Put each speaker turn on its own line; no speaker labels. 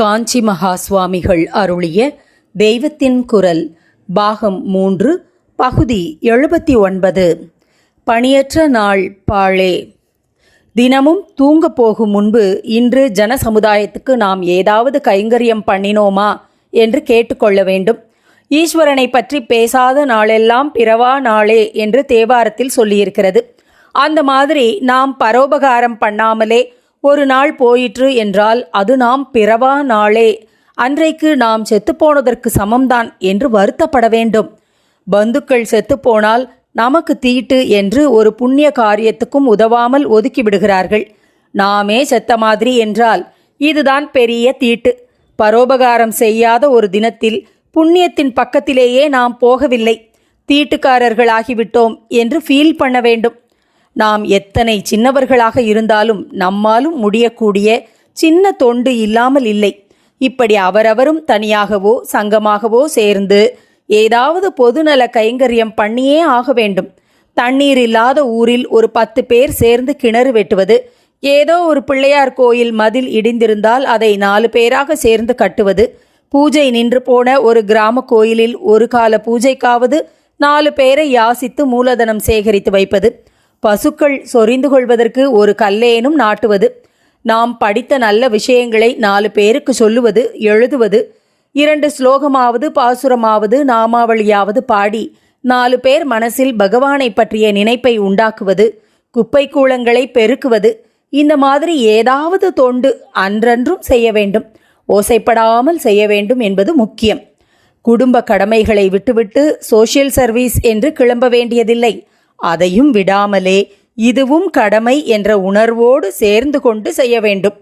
காஞ்சி மகா சுவாமிகள் அருளிய தெய்வத்தின் குரல் பாகம் மூன்று பகுதி எழுபத்தி ஒன்பது பணியற்ற நாள் பாழே. தினமும் தூங்கப் போகும் முன்பு இன்று ஜன சமுதாயத்துக்கு நாம் ஏதாவது கைங்கரியம் பண்ணினோமா என்று கேட்டுக்கொள்ள வேண்டும். ஈஸ்வரனை பற்றி பேசாத நாளெல்லாம் பிறவா நாளே என்று தேவாரத்தில் சொல்லியிருக்கிறது. அந்த மாதிரி நாம் பரோபகாரம் பண்ணாமலே ஒரு நாள் போயிற்று என்றால் அது நாம் பிறவா நாளே. அன்றைக்கு நாம் செத்துப்போனதற்கு சமம்தான் என்று வருத்தப்பட வேண்டும். பந்துக்கள் செத்துப்போனால் நமக்கு தீட்டு என்று ஒரு புண்ணிய காரியத்துக்கும் உதவாமல் ஒதுக்கி விடுகிறார்கள். நாமே செத்த மாதிரி என்றால் இதுதான் பெரிய தீட்டு. பரோபகாரம் செய்யாத ஒரு தினத்தில் புண்ணியத்தின் பக்கத்திலேயே நாம் போகவில்லை. தீட்டுக்காரர்களாகிவிட்டோம் என்று ஃபீல் பண்ண வேண்டும். நாம் எத்தனை சின்னவர்களாக இருந்தாலும் நம்மாலும் முடியக்கூடிய சின்ன தொண்டு இல்லாமல் இல்லை. இப்படி அவரவரும் தனியாகவோ சங்கமாகவோ சேர்ந்து ஏதாவது பொதுநல கைங்கரியம் பண்ணியே ஆக வேண்டும். தண்ணீர் இல்லாத ஊரில் ஒரு பத்து பேர் சேர்ந்து கிணறு வெட்டுவது ஏதோ ஒரு பிள்ளையார் கோயில் மதில் இடிந்திருந்தால் அதை நாலு பேராக சேர்ந்து கட்டுவது பூஜை நின்று போன ஒரு கிராம கோயிலில் ஒரு கால பூஜைக்காவது நாலு பேரை யாசித்து மூலதனம் சேகரித்து வைப்பது பசுக்கள் சொரிந்து கொள்வதற்கு ஒரு கல்லேனும் நாட்டுவது. நாம் படித்த நல்ல விஷயங்களை நாலு பேருக்கு சொல்லுவது எழுதுவது. இரண்டு ஸ்லோகமாவது பாசுரமாவது நாமாவளியாவது பாடி நாலு பேர் மனசில் பகவானை பற்றிய நினைப்பை உண்டாக்குவது குப்பை கூளங்களை பெருக்குவது. இந்த மாதிரி ஏதாவது தொண்டு அன்றன்றும் செய்ய வேண்டும். ஓசைப்படாமல் செய்ய வேண்டும் என்பது முக்கியம். குடும்ப கடமைகளை விட்டுவிட்டு சோஷியல் சர்வீஸ் என்று கிளம்ப வேண்டியதில்லை. அதையும் விடாமலே இதுவும் கடமை என்ற உணர்வோடு சேர்ந்து கொண்டு செய்ய வேண்டும்.